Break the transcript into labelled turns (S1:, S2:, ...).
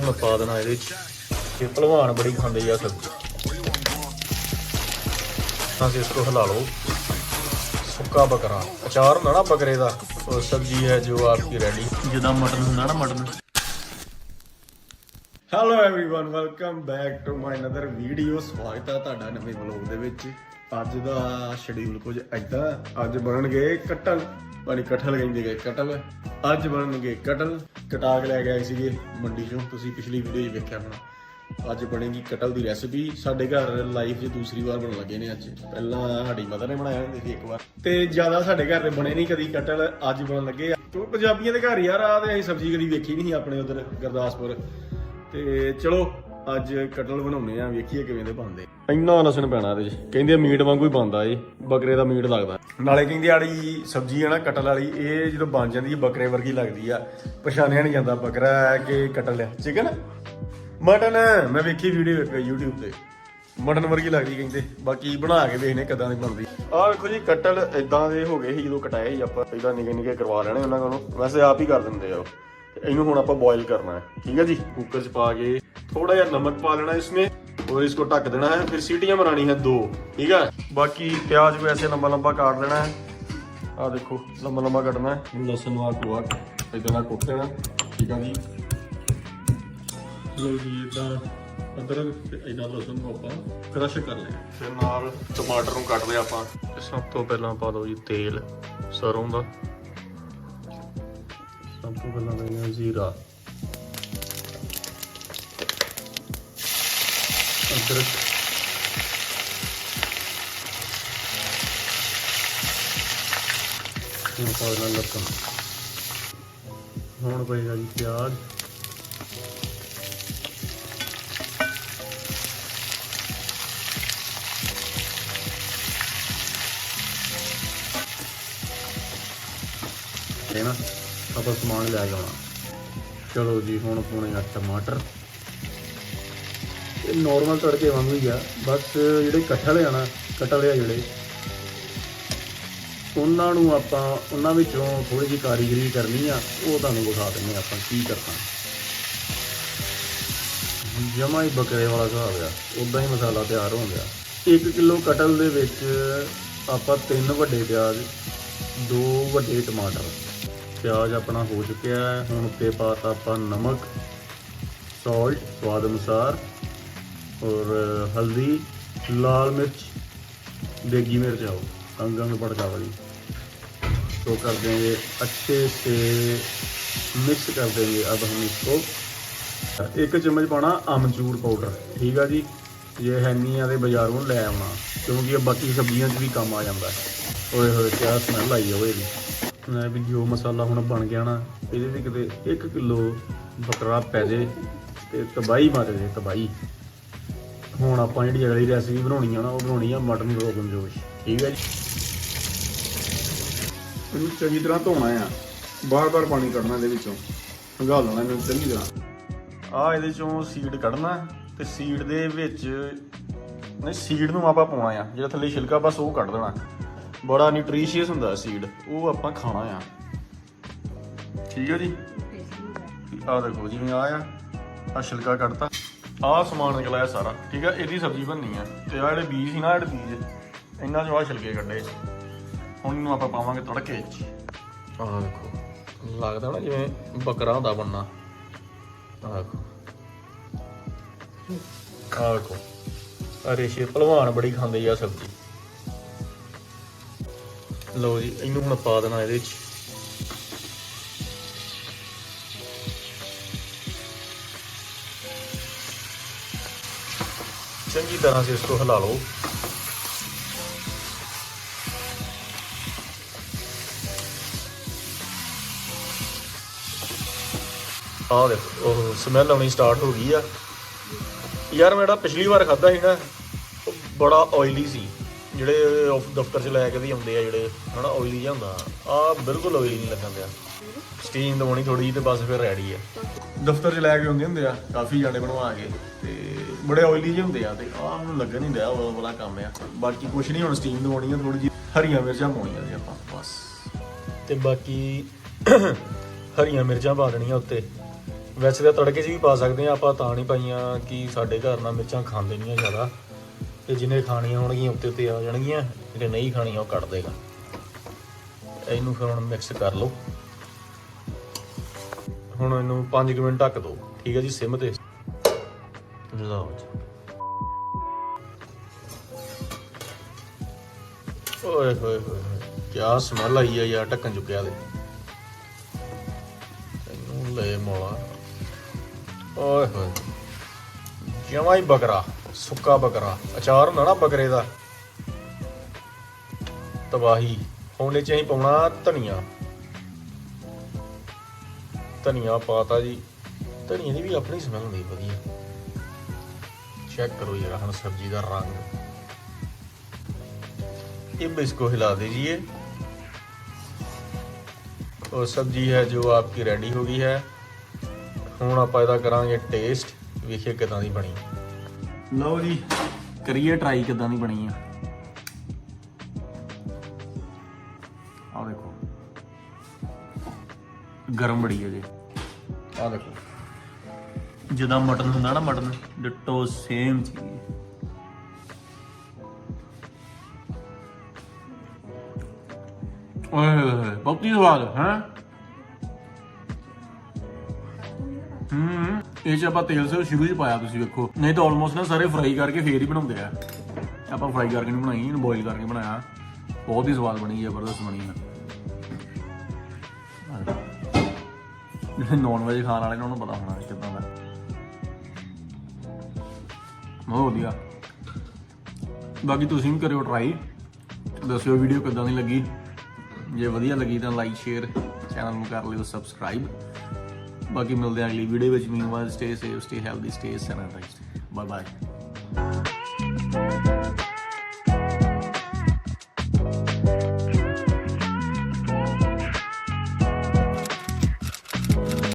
S1: ਹੁਣ ਪਾ ਦੇਣਾ ਇਹਦੇ ਚ ਇਹ ਭਲਵਾਨ ਬੜੀ ਖਾਂਦੇ ਆ ਸਬਜ਼ੀ ਤਾਂ ਅਸੀਂ ਇਸ को हिला लो ਸੁੱਕਾ ਬੱਕਰਾ ਅਚਾਰ ਹੁੰਦਾ ਨਾ ਬੱਕਰੇ ਦਾ ਉਹ ਸਬਜ਼ੀ ਹੈ ਜੋ ਆਪਕੀ ਰੈਡੀ ਜਿੱਦਾਂ ਮਟਨ ਹੁੰਦਾ ਨਾ mutton hello everyone welcome back to my another video ਸਵਾਗਤ ਹੈ ਤੁਹਾਡਾ ਨਵੇਂ ਵਲੌਗ ਦੇ ਵਿੱਚ ਅੱਜ ਦਾ ਸ਼ਡਿਊਲ ਕੁਝ ਐਦਾਂ ਅੱਜ ਬਣਨਗੇ ਕਟਲ ਪਾਣੀ ਕਟਲ ਕਹਿੰਦੇ ਗਏ ਕਟਲ, ਅੱਜ ਬਣਨਗੇ ਕਟਲ, ਕਟਾ ਕੇ ਲੈ ਕੇ ਆਏ ਸੀਗੇ ਮੰਡੀ ਚੋਂ, ਤੁਸੀਂ ਪਿਛਲੀ ਵੀਡੀਓ 'ਚ ਵੇਖਿਆ ਹੋਣਾ। ਅੱਜ ਬਣੇਗੀ ਕਟਲ ਦੀ ਰੈਸਿਪੀ ਸਾਡੇ ਘਰ ਲਾਈਫ 'ਚ ਦੂਸਰੀ ਵਾਰ ਬਣਨ ਲੱਗੇ ਨੇ ਅੱਜ। ਪਹਿਲਾਂ ਸਾਡੀ ਮਦਰ ਨੇ ਬਣਾਇਆ ਹੁੰਦੇ ਸੀ ਇੱਕ ਵਾਰ। ਤੇ ਜ਼ਿਆਦਾ ਸਾਡੇ ਘਰ ਦੇ ਬਣੇ ਨਹੀਂ ਕਦੀ ਕਟਲ, ਅੱਜ ਬਣਨ ਲੱਗੇ ਕਿਉਂ ਪੰਜਾਬੀਆਂ ਦੇ ਘਰ ਯਾਰ ਆ ਤੇ ਅਸੀਂ ਸਬਜ਼ੀ ਕਦੀ ਵੇਖੀ ਨਹੀਂ ਸੀ ਆਪਣੇ ਉਧਰ, ਗੁਰਦਾਸਪੁਰ। ਤੇ ਚਲੋ ਅੱਜ ਕਟਲ ਬਣਾਉਨੇ ਆ ਵੇਖੀਏ ਕਿਵੇਂ ਦੇ ਬਣਦੇ। ਇੰਨਾ ਲਸਣ ਪੈਣਾ ਇਹਦੇ ਚ। ਕਹਿੰਦੇ ਮੀਟ ਵਾਂਗੂ ਹੀ ਬਣਦਾ ਏ ਬੱਕਰੇ ਦਾ ਮੀਟ ਲੱਗਦਾ। ਨਾਲੇ ਕਹਿੰਦੇ ਆੜੀ ਸਬਜ਼ੀ ਹੈ ਨਾ ਕਟਲ ਵਾਲੀ ਇਹ ਜਦੋਂ ਬਣ ਜਾਂਦੀ ਹੈ ਬੱਕਰੇ ਵਰਗੀ ਲੱਗਦੀ ਆ। ਪਛਾਣਿਆ ਨਹੀਂ ਜਾਂਦਾ ਬੱਕਰਾ ਹੈ ਕਿ ਕਟਲ ਹੈ ਚਿਕਨ ਮਟਨ ਮੈਂ ਵੇਖੀ ਵੀਡੀਓ YouTube ਤੇ। ਮਟਨ ਵਰਗੀ ਲੱਗਦੀ ਕਹਿੰਦੇ। ਬਾਕੀ ਬਣਾ ਕੇ ਵੇਖਨੇ ਕਿਦਾਂ ਦੀ ਬਣਦੀ। ਆਹ ਵੇਖੋ ਜੀ ਕਟਲ ਇਦਾਂ ਦੇ ਹੋ ਗਏ ਸੀ ਜਦੋਂ ਕਟਾਏ ਸੀ ਆਪਾਂ। ਪਹਿਲਾਂ ਨਿੱਕੇ ਨਿੱਕੇ ਕਰਵਾ ਲੈਣੇ ਉਹਨਾਂ ਕੋਲੋਂ। ਵੈਸੇ ਆਪ ਹੀ ਕਰ ਦਿੰਦੇ ਆ ਉਹ। ਇਹਨੂੰ ਹੁਣ ਆਪਾਂ ਬੋਇਲ ਕਰਨਾ ਹੈ ਠੀਕ ਹੈ ਜੀ ਕੁੱਕਰ 'ਚ ਪਾ ਕੇ ਥੋੜਾ ਜਿਹਾ ਨਮਕ ਪਾ ਲੈਣਾ इसमें और इसको ढक देना है फिर सीटियां बनानी है दो ठीक है बाकी प्याज को ऐसे लंबा लंबा काट देना है ਆ ਦੇਖੋ ਲੰਬਾ ਲੰਬਾ ਕੱਟਣਾ ਹੈ ਲਸਣ ਵਾ ਟੂਆ ਇਦਾਂ ਨਾਲ ਕੁੱਟ ਦੇਣਾ ਠੀਕ ਆ ਜੀ ਲੋ ਜੀ ਇਦਾਂ ਅਦਰਕ ਤੇ ਇਦਾਂ ਲਸਣ ਨੂੰ ਆਪਾਂ ਕ੍ਰਸ਼ ਕਰ ਲਿਆ ਫਿਰ ਨਾਲ ਟਮਾਟਰ ਨੂੰ ਕੱਟ ਲਿਆ ਆਪਾਂ ਤੇ ਸਭ ਤੋਂ ਪਹਿਲਾਂ ਪਾ ਦਿਓ ਜੀ ਤੇਲ ਸਰੋਂ ਦਾ ਸਭ ਤੋਂ ਪਹਿਲਾਂ ਲੈਣਾ ਜ਼ੀਰਾ ਅਦਰਕ ਹੁਣ ਪਾ ਦੇਣਾ ਲਸਣ ਹੁਣ ਪਏਗਾ ਜੀ ਪਿਆਜ਼ ਹੈ ਨਾ ਆਪਾਂ ਸਮਾਨ ਲੈ ਕੇ ਚਲੋ ਜੀ, ਹੁਣ ਪਾਉਣੇ ਆ ਟਮਾਟਰ। ਇਹ ਨਾਰਮਲ ਤੜਕੇ ਵਾਂਗੂ ਹੀ ਆ, ਬਸ ਜਿਹੜੇ ਕਟਲ ਆ ਨਾ ਕਟਲ ਆ ਜਿਹੜੇ, ਉਹਨਾਂ ਨੂੰ ਆਪਾਂ, ਉਹਨਾਂ ਵਿੱਚੋਂ ਥੋੜੀ ਜਿਹੀ ਕਾਰੀਗਰੀ ਕਰਨੀ ਆ, ਉਹ ਤੁਹਾਨੂੰ ਵਿਖਾ ਦਿੰਦੇ ਆ ਆਪਾਂ ਕੀ ਕਰਨਾ। ਜਮਾ ਹੀ ਬੱਕਰੇ ਵਾਲਾ ਹਿਸਾਬ ਆ ਉਦਾਂ ਹੀ ਮਸਾਲਾ ਤਿਆਰ ਹੋ ਗਿਆ। 1 ਕਿਲੋ ਕਟਲ ਦੇ ਵਿੱਚ ਆਪਾਂ ਤਿੰਨ ਵੱਡੇ ਪਿਆਜ਼, ਦੋ ਵੱਡੇ ਟਮਾਟਰ। ਪਿਆਜ਼ ਆਪਣਾ ਹੋ ਚੁੱਕਿਆ ਹੈ ਹੁਣ ਉੱਤੇ ਪਾਤਾ ਆਪਾਂ ਨਮਕ ਸਾਲਟ ਸਵਾਦ ਅਨੁਸਾਰ ਔਰ ਹਲਦੀ ਲਾਲ ਮਿਰਚ देगी मिर्च आओ अंग अंग पड़का वाली तो कर देंगे अच्छे से मिक्स कर देंगे अब हम इसको ਇੱਕ ਚਮਚ ਪਾਣਾ ਅਮਚੂਰ ਪਾਊਡਰ ਠੀਕ ਆ ਜੀ ਜੇ ਹੈ ਨਹੀਂ ਆ ਤੇ ਬਾਜ਼ਾਰੋਂ ਲੈ ਆਉਣਾ ਕਿਉਂਕਿ ਇਹ ਬਾਕੀ ਸਬਜ਼ੀਆਂ 'ਚ ਵੀ ਕੰਮ ਆ ਜਾਂਦਾ ਹੈ। ਓਏ ਹੋਏ ਕਿਆ ਸਮੈਲ ਆਈ ਹੋਵੇ ਇਹਦੀ ਮੈਂ ਵੀ ਜੋ ਮਸਾਲਾ ਹੁਣ ਬਣ ਗਿਆ ਨਾ, ਇਹਦੇ ਵੀ ਕਿਤੇ 1 ਕਿਲੋ ਬੱਕਰਾ ਪੈ ਜੇ ਤੇ ਤਬਾਈ ਮਚ ਜੇ ਤਬਾਈ ਹੁਣ ਆਪਾਂ ਜਿਹੜੀ ਅਗਲੀ ਰੈਸਿਪੀ ਬਣਾਉਣੀ ਆ ਨਾ, ਉਹ ਬਣਾਉਣੀ ਆ ਮਟਨ ਰੋਗਨ ਜੋਸ਼। ਠੀਕ ਹੈ ਜੀ? ਇਹਨੂੰ ਚੰਗੀ ਤਰ੍ਹਾਂ ਧੋਣਾ ਆ। ਬਾਰ-ਬਾਰ ਪਾਣੀ ਕੱਢਣਾ ਇਹਦੇ ਵਿੱਚੋਂ। ਭਗਾ ਲੈਣਾ ਇਹਨੂੰ ਚੰਗੀ ਤਰ੍ਹਾਂ। ਆ ਇਹਦੇ ਚੋਂ ਸੀਡ ਕੱਢਣਾ, ਤੇ ਸੀਡ ਦੇ ਵਿੱਚ ਨਹੀਂ ਸੀਡ ਨੂੰ ਆਪਾਂ ਪਾਉਣਾ ਆ। ਜਿਹੜਾ ਥੱਲੇ ਛਿਲਕਾ, ਬਸ ਉਹ ਕੱਢ ਦੇਣਾ। ਬੜਾ ਨਿਊਟ੍ਰੀਸ਼ੀਅਸ ਹੁੰਦਾ ਸੀਡ ਉਹ ਆਪਾਂ ਖਾਣਾ ਆ। ਠੀਕ ਹੈ ਜੀ? ਆ ਦੇਖੋ, ਜਿਵੇਂ ਆ ਆ ਆ ਛਿਲਕਾ ਕੱਢਤਾ। ਆਹ ਸਮਾਨ ਨਿਕਲਿਆ ਸਾਰਾ, ਠੀਕ ਆ ਇਹਦੀ ਸਬਜ਼ੀ ਬਣਨੀ ਆ। ਤੇ ਆ ਜਿਹੜੇ ਬੀਜ ਸੀ ਨਾ ਜਿਹੜੇ ਬੀਜ, ਇਹਨਾਂ ਚੋਂ ਆ ਛਿਲਕੇ ਕੱਢੇ। ਹੁਣ ਇਹਨੂੰ ਆਪਾਂ ਪਾਵਾਂਗੇ ਤੜਕੇ 'ਚ ਆਹ ਦੇਖੋ, ਲੱਗਦਾ ਨਾ ਜਿਵੇਂ ਬੱਕਰਾ ਹੁੰਦਾ ਬੰਨਾ। ਆਹ ਦੇਖੋ। ਆਹ ਦੇਖੋ ਅਰੇ ਸ਼ੇ ਭਲਵਾਨ ਬੜੀ ਖਾਂਦੇ ਆ ਸਬਜ਼ੀ। ਲਓ ਜੀ, ਇਹਨੂੰ ਹੁਣ ਪਾ ਦੇਣਾ ਇਹਦੇ ਵਿੱਚ। ਚੰਗੀ ਤਰ੍ਹਾਂ ਸੇ ਇਸ ਨੂੰ ਹਿਲਾ ਲਓ। ਆ ਦੇਖੋ, ਉਹ ਸਮੈਲ ਆਉਣੀ ਸਟਾਰਟ ਹੋ ਗਈ ਆ। ਯਾਰ ਮੇਰਾ ਪਿਛਲੀ ਵਾਰ ਖਾਦਾ ਸੀ ਨਾ ਬੜਾ ਆਇਲੀ ਸੀ। ਜਿਹੜੇ ਆਫ ਦਫ਼ਤਰ ਚ ਲੈ ਕੇ ਵੀ ਆਉਂਦੇ ਆ ਜਿਹੜੇ, ਹਨਾ ਆਇਲੀ ਜਿਹਾ ਹੁੰਦਾ, ਆ ਬਿਲਕੁਲ ਆਇਲੀ ਨਹੀਂ ਲੱਗਣ ਦਿਆ। ਸਟੀਮ ਦਵਾਉਣੀ ਥੋੜੀ ਜਿਹੀ ਤੇ ਬਸ ਫਿਰ ਰੈਡੀ ਆ। ਦਫ਼ਤਰ ਚ ਲੈ ਕੇ ਆਉਂਦੇ ਹੁੰਦੇ ਆ, ਕਾਫੀ ਜਾਣੇ ਬਣਵਾ ਕੇ, ਤੇ ਬੜੇ ਆਇਲੀ ਜਿਹੇ ਹੁੰਦੇ ਆ, ਤੇ ਆਹ ਮੈਨੂੰ ਲੱਗਣ ਨਹੀਂ ਦਿਆ, ਉਹ ਵਾਲਾ ਕੰਮ ਆ। ਬਾਕੀ ਕੁਛ ਨਹੀਂ, ਹੁਣ ਸਟੀਮ ਦਵਾਉਣੀ ਆ ਥੋੜੀ ਜਿਹੀ ਹਰੀਆਂ ਮਿਰਚਾਂ ਪਾਉਣੀਆਂ ਜੀ ਆਪਾਂ, ਬਸ। ਤੇ ਬਾਕੀ ਹਰੀਆਂ ਮਿਰਚਾਂ ਪਾ ਦੇਣੀਆਂ ਉੱਤੇ। ਵੈਸੇ ਤਾਂ ਤੜਕੇ 'ਚ ਵੀ ਪਾ ਸਕਦੇ ਆ, ਆਪਾਂ ਤਾਂ ਨਹੀਂ ਪਾਈਆਂ ਕਿ ਸਾਡੇ ਘਰ ਨਾਲ ਮਿਰਚਾਂ ਖਾਂਦੇ ਨਹੀਂ ਆ ਜ਼ਿਆਦਾ। ਤੇ ਜਿਹਨੇ ਖਾਣੀਆਂ ਹੋਣਗੀਆਂ ਉੱਤੇ ਉੱਤੇ ਆ ਜਾਣਗੀਆਂ ਜਿਹੜੇ ਨਹੀਂ ਖਾਣੀਆਂ ਉਹ ਕੱਢ ਦੇਗਾ। ਇਹਨੂੰ ਫਿਰ ਹੁਣ ਮਿਕਸ ਕਰ ਲਓ। ਹੁਣ ਇਹਨੂੰ 5 ਮਿੰਟ ਢੱਕ ਦਿਓ। ਠੀਕ ਹੈ ਜੀ, ਸਿਮ ਤੇ। ਲਓ ਜੀ। ਓਏ ਹੋਏ ਹੋਏ ਕੀ ਸਮੈਲ ਆਈ ਆ ਯਾਰ, ਢੱਕਣ ਚੁੱਕਿਆ ਦੇ ਇਹਨੂੰ ਲੈ ਮੋਲਾ। ਓਏ ਹੋਏ ਜਮਾ ਬਕਰਾ। ਸੁੱਕਾ ਬਕਰਾ ਅਚਾਰ ਹੁੰਦਾ ਨਾ ਬਕਰੇ ਦਾ ਤਬਾਹੀ ਹੁਣ ਚ ਅਸੀਂ ਪਾਉਣਾ ਧਨੀਆ ਧਨੀਆ ਪਾਤਾ ਜੀ ਧਨੀਏ ਦੀ ਵੀ ਆਪਣੀ ਸਮੈਲ ਹੁੰਦੀ ਵਧੀਆ ਚੈੱਕ ਕਰੋ ਜਰਾ ਹੁਣ ਸਬਜ਼ੀ ਦਾ ਰੰਗ अब इसको हिला दीजिए और सब्जी है जो आपकी रेडी हो गई है ਹੁਣ ਆਪਾਂ ਇਹਦਾ ਕਰਾਂਗੇ ਟੇਸਟ ਵੇਖੀਏ ਕਿਦਾਂ ਦੀ ਬਣੀ ਲਓ ਜੀ, ਕਰੀਏ ਟਰਾਈ ਕਿਦਾਂ ਦੀ ਬਣੀ ਆ। ਆ ਦੇਖੋ। ਗਰਮ ਬੜੀ ਹੈ ਜੀ। ਆ ਦੇਖੋ। ਜਿੱਦਾਂ ਮਟਨ ਹੁੰਦਾ ਨਾ ਮਟਨ ਡਿਟੋ ਸੇਮ ਚੀਜ਼। ਓਏ ਹੋਏ ਹੋਏ, ਬਹੁਤ ਸਵਾਦ ਹੈ? ਇਹ ਚ ਆਪਾਂ ਤੇਲ ਸੇ ਸ਼ੁਰੂ ਚ ਪਾਇਆ, ਤੁਸੀਂ ਵੇਖੋ। ਨਹੀਂ ਤਾਂ ਆਲਮੋਸਟ ਨਾ ਸਾਰੇ ਫਰਾਈ ਕਰਕੇ ਫੇਰ ਹੀ ਬਣਾਉਂਦੇ ਆ। ਆਪਾਂ ਫਰਾਈ ਕਰਕੇ ਨਹੀਂ ਬਣਾਈ, ਇਹਨੂੰ ਬੋਇਲ ਕਰਕੇ ਬਣਾਇਆ। ਬਹੁਤ ਹੀ ਸਵਾਦ ਬਣੀ, ਜ਼ਬਰਦਸਤ ਬਣੀ ਹੈ ਨੌਨ ਵੈਜ ਖਾਣ ਵਾਲੇ ਨੇ, ਉਹਨੂੰ ਪਤਾ ਹੋਣਾ ਕਿਦਾਂ ਦਾ। ਬਹੁਤ ਵਧੀਆ। ਬਾਕੀ ਤੁਸੀਂ ਵੀ ਕਰਿਓ ਟਰਾਈ ਦੱਸਿਓ ਵੀਡੀਓ ਕਿਦਾਂ ਦੀ ਲੱਗੀ। ਜੇ ਵਧੀਆ ਲੱਗੀ ਤਾਂ ਲਾਈਕ ਸ਼ੇਅਰ ਚੈਨਲ ਨੂੰ ਕਰ ਲਿਓ ਸਬਸਕ੍ਰਾਈਬ ਬਾਕੀ ਮਿਲਦੇ ਹਾਂ ਅਗਲੀ ਵੀਡੀਓ ਵਿੱਚ। Meanwhile stay safe stay healthy stay sanitized bye bye